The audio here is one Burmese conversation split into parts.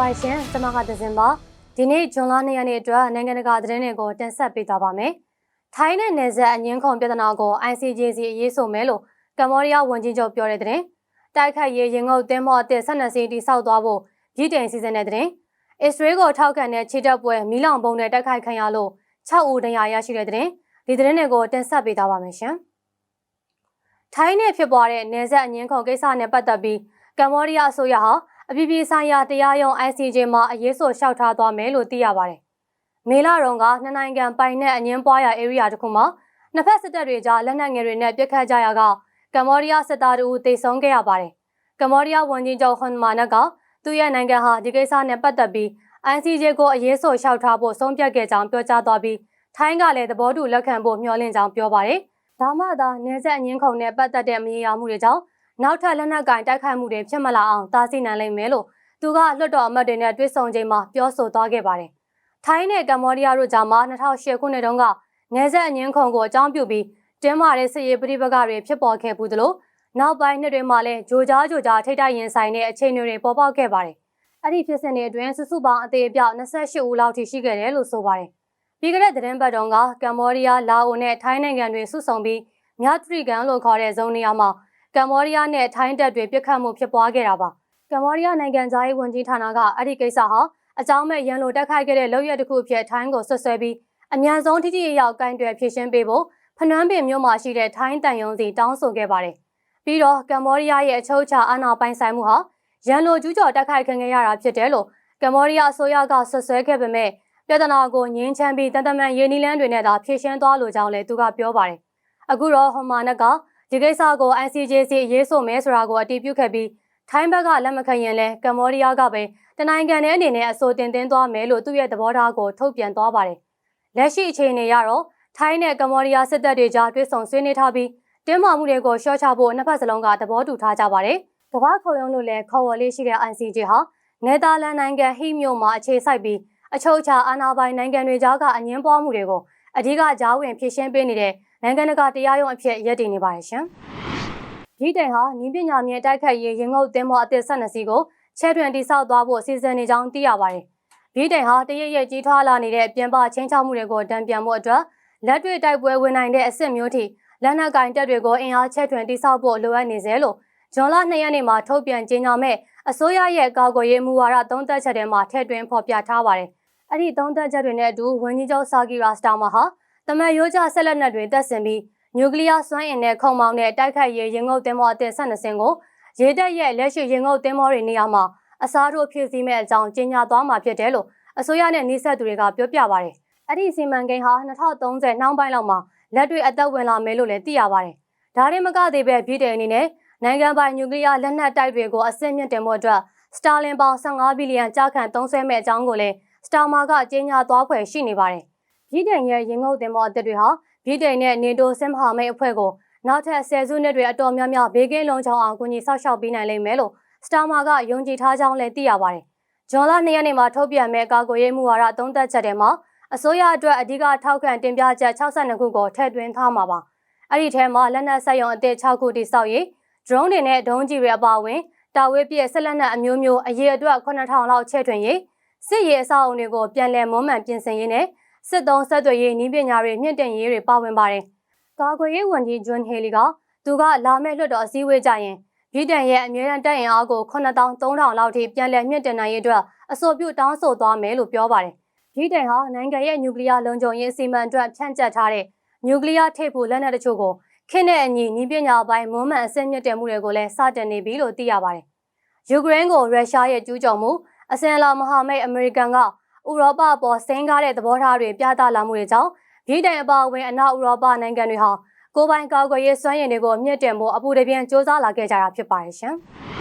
ပါရှင်ကျွန်မကသဇင်ပါဒီနေ့ဇွန်လ2ရက်နေ့အတွက်နိုင်ငံတကာသတင်းတွေကိုတင်ဆက်ပေးသွားပါမယ်ထိုင်းနဲ့နယ်စပ်အငင်းခုန်ပြဿနာကို ICJC အရေးဆိုမယ်လို့ကမ္ဘောဒီးယားဝန်ကြီးချုပ်ပြောတဲ့တဲ့တိုက်ခိုက်ရေးရင်ငုပ်တင်းမော့အသစ်12စီးတိစောက်သွားဖို့ရည်တင်စီစဉ်တဲ့တဲ့အစ္စရေးကိုထောက်ခံတဲ့ခြေတပ်ပွဲမီလောင်ပုံနဲ့တိုက်ခိုက်ခံရလို့6ဦးဒဏ်ရာရရှိတဲ့တဲ့ဒီသတင်းတွေကိုတင်ဆက်ပေးသွားပါမယ်ရှင်ထိုင်းနဲ့ဖြစ်ပွားတဲ့နယ်စပ်အငင်းခုန်ကိစ္စနဲ့ပတ်သက်ပြီးကမ္ဘောဒီးယားအစိုးရဟာ အပြည်ပြည်ဆိုင်ရာတရားရုံး ICJ မှာအရေးဆိုလျှောက်ထားသွားမယ်လို့သိရပါတယ်။မေလာရုံကနှစ်နိုင်ငံပိုင်နဲ့အငင်းပွားရာ area တစ်ခုမှာနှစ်ဖက်စစ်တပ်တွေကြားလက်နက်ငယ်တွေနဲ့ပစ်ခတ်ကြရကကမ္ဘောဒီးယားစစ်သားတို့တေဆုံးခဲ့ရပါတယ်။ကမ္ဘောဒီးယားဝန်ကြီးချုပ်ဟွန်မာနက်ကသူ့ရဲ့နိုင်ငံဟာဒီကိစ္စနဲ့ပတ်သက်ပြီး ICJ ကိုအရေးဆိုလျှောက်ထားဖို့ဆုံးဖြတ်ခဲ့ကြောင်းပြောကြားသွားပြီးထိုင်းကလည်းသဘောတူလက်ခံဖို့မျှော်လင့်ကြောင်းပြောပါတယ်။ဒါမှသာနေဆက်အငင်းခုန်နဲ့ပတ်သက်တဲ့မရေရာမှုတွေကြောင့် နောက်ထပ်လက်နက်ကင်တိုက်ခိုက်မှုတွေဖြစ်မလာအောင်တားဆီးနိုင်လိမ့်မယ်လို့သူကလွှတ်တော်အမတ်တွေနဲ့တွေ့ဆုံချိန်မှာပြောဆိုသွားခဲ့ပါတယ်။ထိုင်းနဲ့ကမ္ဘောဒီးယားတို့ကြားမှာ2008ခုနှစ်တုန်းကနေဆက်အငင်းခုန်ကိုအကြောင်းပြုပြီးတင်းမာတဲ့စစ်ရေးပဋိပက္ခတွေဖြစ်ပေါ်ခဲ့ဘူးသလိုနောက်ပိုင်းနှစ်တွေမှာလည်းဂျိုကြားဂျိုကြားထိတ်တိုက်ရင်ဆိုင်တဲ့အခြေအနေတွေပေါ်ပေါက်ခဲ့ပါတယ်။အဲ့ဒီဖြစ်စဉ်တွေအတွင်းစုစုပေါင်းအသေးအပြောက်28ဦးလောက်ထိရှိခဲ့တယ်လို့ဆိုပါတယ်။ပြီးခဲ့တဲ့သတင်းပတ်တုန်းကကမ္ဘောဒီးယား၊လာအိုနဲ့ထိုင်းနိုင်ငံတွေစုဆုံပြီးမြတ်ထရီကန်လို့ခေါ်တဲ့ဇုံနေရာမှာ ကမ္ဘောဒီးယားနဲ့ထိုင်းတပ်တွေပြစ်ခတ်မှုဖြစ်ပွားခဲ့တာပါကမ္ဘောဒီးယားနိုင်ငံသားရေးဝန်ကြီးဌာနကအဲ့ဒီကိစ္စဟာအကြောင်းမဲ့ရန်လိုတက်ခိုက်ခဲ့တဲ့လုပ်ရက်တစ်ခုအဖြစ်ထိုင်းကိုဆွဆွဲပြီးအမြန်ဆုံးထိထိရောက်ကိုင်တွယ်ဖြည့်ရှင်းပေးဖို့ဖနွမ်းပင်မြို့မှာရှိတဲ့ထိုင်းတန်ယုံစီတောင်းဆိုခဲ့ပါတယ်ပြီးတော့ကမ္ဘောဒီးယားရဲ့အချုပ်အခြာအာဏာပိုင်ဆိုင်မှုဟာရန်လိုကျူးကျော်တက်ခိုက်ခံခဲ့ရတာဖြစ်တယ်လို့ကမ္ဘောဒီးယားအစိုးရကဆွဆွဲခဲ့ပေမဲ့ပြဿနာကိုငင်းချမ်းပြီးတန်တမန်ရင်းနှီးလန်းတွေနဲ့သာဖြည့်ရှင်းသွားလိုကြောင်းလည်းသူကပြောပါတယ်အခုတော့ဟွန်မာနက်က ဒီကိစ္စကို ICJC ရေးဆိုမယ်ဆိုတာကိုအတည်ပြုခဲ့ပြီးထိုင်းဘက်ကလက်မခံရင်လဲကမ္ဘောဒီးယားကပဲတနိုင်ငံနဲ့အနေနဲ့အဆိုတင်သွင်းသွားမယ်လို့သူ့ရဲ့သဘောထားကိုထုတ်ပြန်သွားပါတယ်။လက်ရှိအခြေအနေရတော့ထိုင်းနဲ့ကမ္ဘောဒီးယားစစ်တပ်တွေကြားတွဲဆုံဆွေးနွေးထားပြီးတင်းမာမှုတွေကိုရှော့ချဖို့နှစ်ဖက်စလုံးကသဘောတူထားကြပါတယ်။ကမ္ဘာခုံရုံးလို့လည်းခေါ်ဝေါ်လေးရှိတဲ့ ICJ ဟာနယ်သာလန်နိုင်ငံဟိမြို့မှာအခြေစိုက်ပြီးအချုပ်အခြာအာဏာပိုင်နိုင်ငံတွေကြားကအငင်းပွားမှုတွေကိုအဓိကကြားဝင်ဖြည့်ရှင်းပေးနေတဲ့ နိုင်ငံတကာတရားရုံးအဖြစ်ရည်တည်နေပါတယ်ရှင်။ဒီတိုင်ဟာနီးပညာမြေတိုက်ခတ်ရေးရင်ငုတ်သင်းမောအသစ်12စီကိုချဲထွင်တိစောက်သွားဖို့စီစဉ်နေကြောင်းသိရပါတယ်။ဒီတိုင်ဟာတရရဲ့ကြီးထွားလာနေတဲ့ပြင်ပချင်းချောက်မှုတွေကိုတံပြန်မှုအတွက်လက်တွေ့တိုက်ပွဲဝင်နိုင်တဲ့အဆင့်မျိုးထိလက်နက်ကင်တပ်တွေကိုအင်အားချဲထွင်တိစောက်ဖို့လိုအပ်နေစေလို့ဂျွန်လ2ရက်နေ့မှာထုတ်ပြန်ကြေညာမဲ့အစိုးရရဲ့ကာကွယ်ရေးမူဝါဒသုံးသက်ချက်တွေမှာထည့်သွင်းဖော်ပြထားပါတယ်။အဲ့ဒီသုံးသက်ချက်တွေနဲ့အတူဝန်ကြီးချုပ်ဆာဂီရာစတာမာဟာ တမန်ရိုးကျဆက်လက်နက်တွေတပ်ဆင်ပြီးနျူကလ িয়ার စွမ်းအင်နဲ့ခုံမောင်းတဲ့တိုက်ခိုက်ရေးရင်ငုတ်သင်းမောအသစ်12စင်ကိုရေတပ်ရဲ့လက်ရှိရင်ငုတ်သင်းမောတွေနေရာမှာအစားထိုးဖြည့်ဆည်းမဲ့အကြောင်းကြေညာသွားမှာဖြစ်တယ်လို့အစိုးရနဲ့နှိစက်သူတွေကပြောပြပါတယ်။အဲ့ဒီစီမံကိန်းဟာ2030နှောင်းပိုင်းလောက်မှာလက်တွေ့အသက်ဝင်လာမယ်လို့လည်းသိရပါတယ်။ဒါရင်မကသေးပဲပြည်တယ်အနေနဲ့နိုင်ငံပိုင်နျူကလ িয়ার လက်နက်တိုက်တွေကိုအဆင့်မြင့်တင်မှုအတွက်စတာလင်ပေါင်15ဘီလီယံကြာခန့်သုံးစွဲမဲ့အကြောင်းကိုလည်းစတာမာကကြေညာသွားဖွယ်ရှိနေပါတယ်။ ပြည်တယ်ရဲ့ရင်ငုတ်သင်းမောအသစ်တွေဟာဗြိတိန်နဲ့နေတိုစစ်မဟာမိတ်အဖွဲ့ကိုနောက်ထပ်ဆယ်စုနှစ်တွေအတော်များများဘေးကင်းလုံခြုံအောင်ကူညီဆောက်ရှောက်ပေးနိုင်လိမ့်မယ်လို့စတာမာကယုံကြည်ထားကြောင်းလည်းသိရပါတယ်။ဂျွန်လ၂ရက်နေ့မှာထုတ်ပြန်မဲ့ကာကွယ်ရေးမှုဝါဒသုံးသက်ချက်တွေမှာအစိုးရအတွက်အဓိကထောက်ခံတင်ပြချက်62ခုကိုထည့်သွင်းထားမှာပါ။အဲ့ဒီထဲမှာလက်နက်ဆက်ယုံအသစ်6ခုတိစောက်ရေး drone တွေနဲ့ဒုံးကျည်တွေအပါအဝင်တာဝေးပြည့်ဆက်လက်နက်အမျိုးမျိုးအရေးအတွက်9000လောက်ချဲ့ထွင်ရေးစစ်ရေးအဆောက်အုံတွေကိုပြန်လည်မွမ်းမံပြင်ဆင်ရေးနဲ့ စစ်သုံးဆက်သွယ်ရေးနည်းပညာတွေမြင့်တင်ရေးတွေပါဝင်ပါတယ်။ကာကွယ်ရေးဝန်ကြီးဂျွန်ဟေလီကသူကလာမယ့်လွှတ်တော်အစည်းအဝေးကြရင်ဗြိတိန်ရဲ့အမြဲတမ်းတပ်အင်အားကို9300လောက်ထိပြန်လည်မြင့်တင်နိုင်ရေးအတွက်အဆိုပြုတောင်းဆိုသွားမယ်လို့ပြောပါတယ်။ဗြိတိန်ဟာနိုင်ငံရဲ့နျူကလ িয়ার လုံခြုံရေးအစီအမံအတွက်ဖြန့်ကျက်ထားတဲ့နျူကလ িয়ার ထိပ်ဖူလက်နက်တချို့ကိုခင်းတဲ့အညီနည်းပညာပိုင်းမွမ်းမံအဆင့်မြင့်တင်မှုတွေကိုလည်းစတင်နေပြီလို့သိရပါတယ်။ယူကရိန်းကိုရုရှားရဲ့ကျူးကျော်မှုအစင်လာမဟာမိတ်အမေရိကန်က ဥရောပပေါ်စိန်ကားတဲ့သဘောထားတွေပြသလာမှုတွေကြောင့်ဗြိတိန်အပါအဝင်အနောက်ဥရောပနိုင်ငံတွေဟာကိုပိုင်ကာကွယ်ရေးစွမ်းရည်တွေကိုမြင့်တင်ဖို့အပူတပြင်းစ조사လာခဲ့ကြတာဖြစ်ပါတယ်ရှင်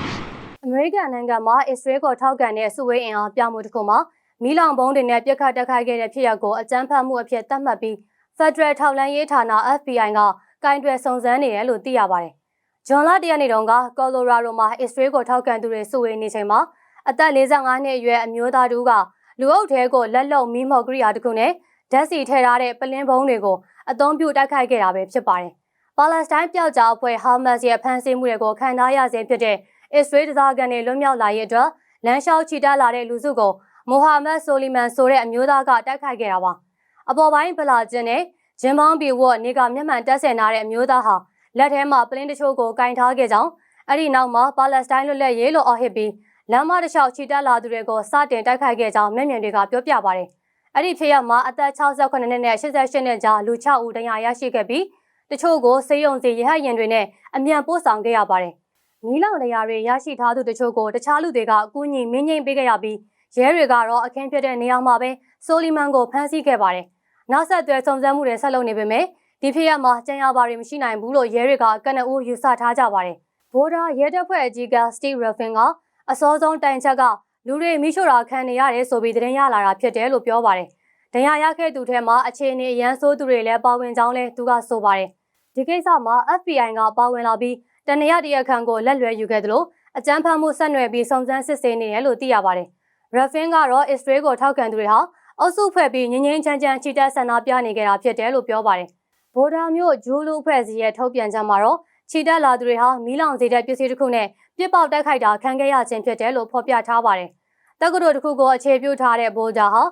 ။အမေရိကန်နိုင်ငံမှာအစ္စရေးကိုထောက်ခံတဲ့စုဝေးအင်အားပြမှုတစ်ခုမှာမီလောင်ဘုံတွေနဲ့ပြစ်ခတ်တက်ခိုက်ခဲ့တဲ့ဖြစ်ရပ်ကိုအကြမ်းဖက်မှုအဖြစ်သတ်မှတ်ပြီး Federal ထောက်လှမ်းရေးဌာန FBI ကကင်တွယ်စုံစမ်းနေတယ်လို့သိရပါတယ်။ဂျွန်လတရက်နေ့တုန်းကကော်လိုရာဒိုမှာအစ္စရေးကိုထောက်ခံသူတွေစုဝေးနေချိန်မှာအသက်45နှစ်အရွယ်အမျိုးသားတူက လူအုပ်ထဲကိုလက်လုံမီးမော်ကရိယာတစ်ခုနဲ့ဓာတ်စီထည့်ထားတဲ့ပလင်းဘုံတွေကိုအသုံးပြုတိုက်ခိုက်ခဲ့တာပဲဖြစ်ပါတယ်။ပါလက်စတိုင်းပျောက်ကြားအဖွဲ့ဟာမတ်စ်ရဲ့ဖမ်းဆီးမှုတွေကိုခံထားရခြင်းဖြစ်တဲ့အစ္စရေးဒေသခံတွေလွတ်မြောက်လာရေးအတွက်လမ်းလျှောက်ချီတက်လာတဲ့လူစုကိုမိုဟာမက်ဆိုလီမန်ဆိုတဲ့အမျိုးသားကတိုက်ခိုက်ခဲ့တာပါအပေါ်ပိုင်းဗလာကျင်းနဲ့ဂျင်ပေါင်းဘီဝတ်နေကမျက်မှန်တက်ဆင်လာတဲ့အမျိုးသားဟာလက်ထဲမှာပလင်းတချို့ကိုကင်ထားခဲ့ကြောင်းအဲ့ဒီနောက်မှာပါလက်စတိုင်းလွတ်လပ်ရေးလို့အော်ဟစ်ပြီး လမ်းမတစ်လျှောက်ချီတက်လာသူတွေကိုစတင်တိုက်ခိုက်ခဲ့ကြောင်းမျက်မြင်တွေကပြောပြပါတယ်အဲ့ဒီဖြစ်ရမှာအသက်68နှစ်နဲ့88နှစ်ကြားလူ6ဦးတရားရရှိခဲ့ပြီးတချို့ကိုစေယုံစီရဟတ်ရင်တွေနဲ့အမြန်ပို့ဆောင်ခဲ့ရပါတယ်မီးလောင်နေရာတွေရရှိထားသူတချို့ကိုတခြားလူတွေကအကူအညီမင်းငိမ့်ပေးခဲ့ရပြီးရဲတွေကတော့အခင်းဖြစ်တဲ့နေရာမှာပဲဆိုလီမန်ကိုဖမ်းဆီးခဲ့ပါတယ်။နောက်ဆက်တွဲစုံစမ်းမှုတွေဆက်လုပ်နေပေမဲ့ဒီဖြစ်ရမှာကြံရပါတွေမရှိနိုင်ဘူးလို့ရဲတွေကကနဦးယူဆထားကြပါတယ်။ဘိုးဒါရဲတပ်ဖွဲ့အကြီးကစတီဗ်ရဖင်က အစောဆုံးတိုင်ချက်ကလူတွေမိရှို့တာခံနေရတယ်ဆိုပြီးသတင်းရလာတာဖြစ်တယ်လို့ပြောပါတယ်။ဒဏ်ရာရခဲ့သူထဲမှာအခြေအနေအရန်ဆိုးသူတွေလည်းပါဝင်ကြောင်းလည်းသူကဆိုပါတယ်။ဒီကိစ္စမှာ FBI ကပါဝင်လာပြီးတနရတရခန့်ကိုလက်လွဲယူခဲ့သလိုအကြမ်းဖက်မှုဆက်နွယ်ပြီးစုံစမ်းစစ်ဆေးနေတယ်လို့သိရပါတယ်။ Raffin ကတော့အစ္စရေးကိုထောက်ခံသူတွေဟာအုပ်စုဖွဲ့ပြီးငြင်းငြင်းချမ်းချမ်းချီတက်ဆန္ဒပြနေကြတာဖြစ်တယ်လို့ပြောပါတယ်။ဗိုဒါမျိုးဂျူးလူအဖွဲ့အစည်းရဲ့ထုတ်ပြန်ချက်မှာတော့ချီတက်လာသူတွေဟာမီးလောင်စေတဲ့ပစ္စည်းတစ်ခုနဲ့ ပြစ်ပေါက်တိုက်ခိုက်တာခံခဲ့ရခြင်းဖြစ်တယ်လို့ဖော်ပြထားပါတယ်။တက္ကသိုလ်တစ်ခုကိုအခြေပြုထားတဲ့ဗိုဒါဟာ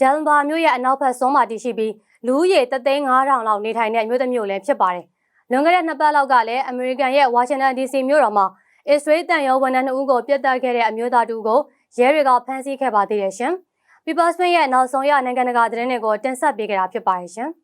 ဒန်ဘာမြို့ရဲ့အနောက်ဘက်စွန်းမှာတည်ရှိပြီးလူဦးရေ3,500လောက်နေထိုင်တဲ့မြို့တစ်မြို့လည်းဖြစ်ပါတယ်။လွန်ခဲ့တဲ့နှစ်ပတ်လောက်ကလည်းအမေရိကန်ရဲ့ဝါရှင်တန် DC မြို့တော်မှာအစ္စရေးတန်ရုံးဝန်ထမ်း2ဦးကိုပြစ်တက်ခဲ့တဲ့အမျိုးသားတူကိုရဲတွေကဖမ်းဆီးခဲ့ပါသေးတယ်ရှင်။ People's Bank ရဲ့နောက်ဆုံးရနိုင်ငံတကာသတင်းတွေကိုတင်ဆက်ပေးကြတာဖြစ်ပါတယ်ရှင်။